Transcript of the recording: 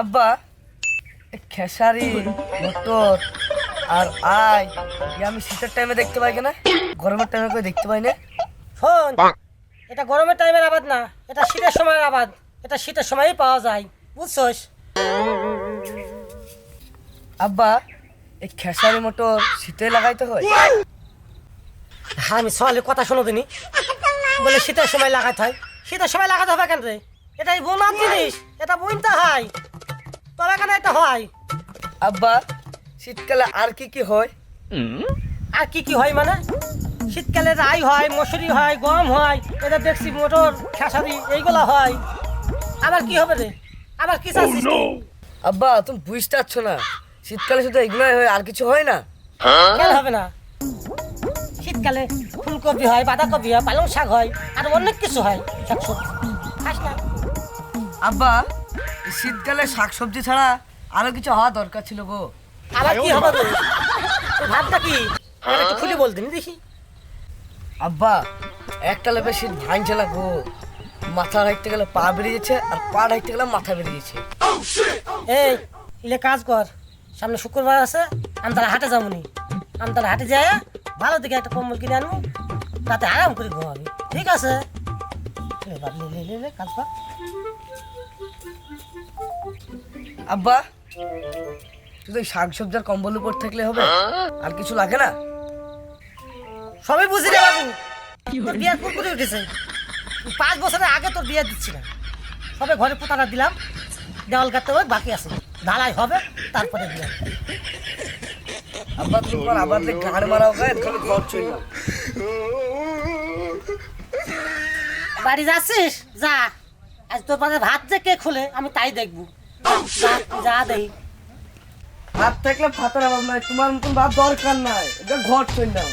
আব্বা খেসারি মটর আর I A আমি শীতের টাইমে দেখতে পাই কেনা? গরমের টাইমে করে দেখতে পাই না? শোন এটা গরমের টাইমের আবাদ না এটা শীতের সময়ের আবাদ। এটা শীতের সময়ই পাওয়া যায় বুঝছস? আব্বা এই খেসারি মটর শীতে লাগাইতে হয়? হ্যাঁ আমি সকালে কথা শোনো দিনি। বলে শীতের সময় লাগাতে হয়। শীতের সময় লাগাতে হবে কেন রে? এটাই বোনার জিনিস এটা বুনতে হয়। তবে কেন এটা হয়? আব্বা শীতকালে আর কি কি হয়? আর কি কি হয় মানে? শীতকালে রাই হয় মশুরি হয় গম হয় এটা দেখছি মোটর খেসারি এইগুলা হয়। আবার কি হবে রে? আবার কি চাচ্ছিস আব্বা তুমি বুঝতে পারছ না। শীতকালে শুধু এগুলোই হয় আর কিছু হয় না? কেন হবে না? শীতকালে ফুলকপি হয় বাঁধাকপি হয় পালং শাক হয় আর অনেক কিছু হয়। শাকসবজি খাস না। আব্বা শীতকালে শাকসবজি ছাড়া আরও কিছু হওয়া দরকার ছিল গো। আবার কি হবে তোর ভাবটা কি? আমার একটু খুলে বলতেন দেখি। আব্বা একটা লেপে শীত ভাঙছে না গো। মাথা রাখতে গেলে পা বেরিয়ে যাচ্ছে আর পা রাখতে গেলে মাথা বেরিয়ে যাচ্ছে। এই ইলে কাজ কর। সামনে শুক্রবার আছে আমতারা হাটে যাবনি। আমতারা হাটে যায় ভালো দেখে একটা কম্বল কিনে আনব তাতে আরাম করে ঘুমাবি। ঠিক আছে? এবার লে লে লে কাজ আব্বা শুধু এই শাকসবজি আর কম্বল উপর থাকলে হবে আর কিছু লাগে না? সবই বুঝি রে বাবু। তোর বিয়ার পুরপুরি উঠেছে। পাঁচ বছরের আগে তোর বিয়ে দিচ্ছি না সবে ঘরে পোতাটা দিলাম দেওয়াল কাটতে হবে বাকি আছে। ঢালাই হবে তারপরে দিলাম আব্বা তুমি আবার গাড় মারাও গায়ে এখানে ঘর চললাম বাড়ি যাচ্ছিস? যা। আজ তোর পাশে ভাত যে কে খুলে আমি তাই দেখব। যা, দেই। ভাত থাকলে ভাতের অভাব নাই তোমার মতন ভাত দরকার নাই। এটা ঘর চললাম